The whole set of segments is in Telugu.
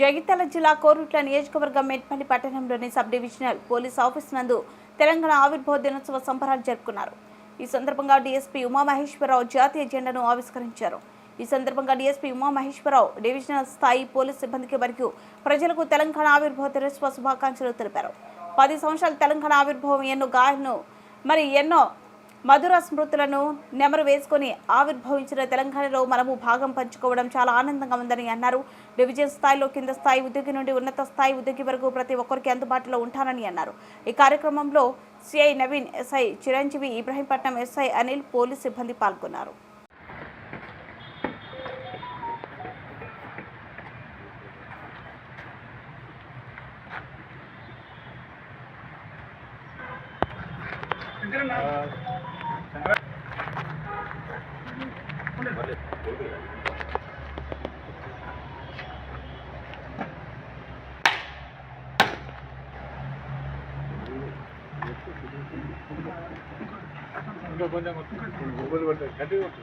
జగిత్యాల జిల్లా కోరుట్ల నియోజకవర్గం మెట్పల్లి పట్టణంలోని సబ్ డివిజనల్ పోలీస్ ఆఫీస్ నందు తెలంగాణ ఆవిర్భావ దినోత్సవ సంబరాలు జరుపుకున్నారు. ఈ సందర్భంగా డీఎస్పీ ఉమామహేశ్వరరావు జాతీయ జెండాను ఆవిష్కరించారు. ఈ సందర్భంగా డీఎస్పీ ఉమామహేశ్వరరావు డివిజనల్ స్థాయి పోలీస్ సిబ్బందికి మరియు ప్రజలకు తెలంగాణ ఆవిర్భావ దినోత్సవ శుభాకాంక్షలు తెలిపారు. పది సంవత్సరాల తెలంగాణ ఆవిర్భావం ఎన్నో గాయను మరి ఎన్నో మధుర స్మృతులను నెమరు వేసుకొని ఆవిర్భవించిన తెలంగాణలో మనము భాగం పంచుకోవడం చాలా ఆనందంగా ఉందని అన్నారు. డివిజన్ స్థాయిలో కింద స్థాయి ఉద్యోగి నుండి ఉన్నత స్థాయి ఉద్యోగి వరకు ప్రతి ఒక్కరికి అందుబాటులో ఉంటానని అన్నారు. ఈ కార్యక్రమంలో CI Naveen SI Chiranjeevi Ibrahimpatnam SI Anil police సిబ్బంది పాల్గొన్నారు. కొంచెం కొంచెం గుబ్బలు పట్టాయి గట్టిగా కొట్టు.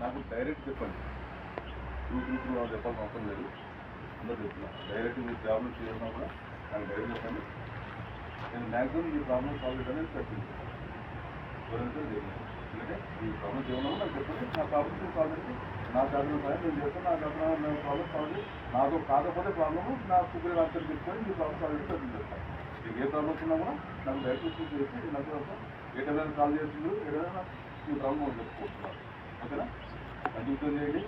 నాకు డైరెక్ట్ చెప్పండి. టూ త్రీ త్రీ వాళ్ళు చెప్పాల్సిన అవసరం లేదు. అందరూ చెప్తున్నా డైరెక్ట్ మీ ప్రాబ్లమ్ చేసినా కూడా నాకు డైరెక్ట్ చెప్పండి. నేను మ్యాక్సిమం ఈ ప్రాబ్లమ్ సాల్వ్ చేయడానికి చెప్పింది ఎవరైనా చెప్పండి ఎందుకంటే ఈ ప్రాబ్లమ్స్ ఏమన్నా నాకు చెప్పండి. నా ప్రాబ్లమ్స్ సాల్వ్ చేసి నా చదువు సాయం నేను చేస్తాను నా చదువు నా ప్రాబ్లమ్ సాల్వ్ నాకు కాకపోతే ప్రాబ్లము నా సుప్రీం ఆన్సర్ తీసుకొని మీ ప్రాబ్లమ్ సాల్వ్ చేస్తే నేను చేస్తాను. మీకు ఏ ప్రాబ్లమ్స్ ఉన్నా కూడా నాకు డైరెక్ట్ చేసి నాకు ఏ టైం సాల్వ్ చేస్తుండ్రు ఏ మీ ప్రాబ్లమ్ చెప్పుకుంటున్నారు. ఓకేనా? అది చేయండి.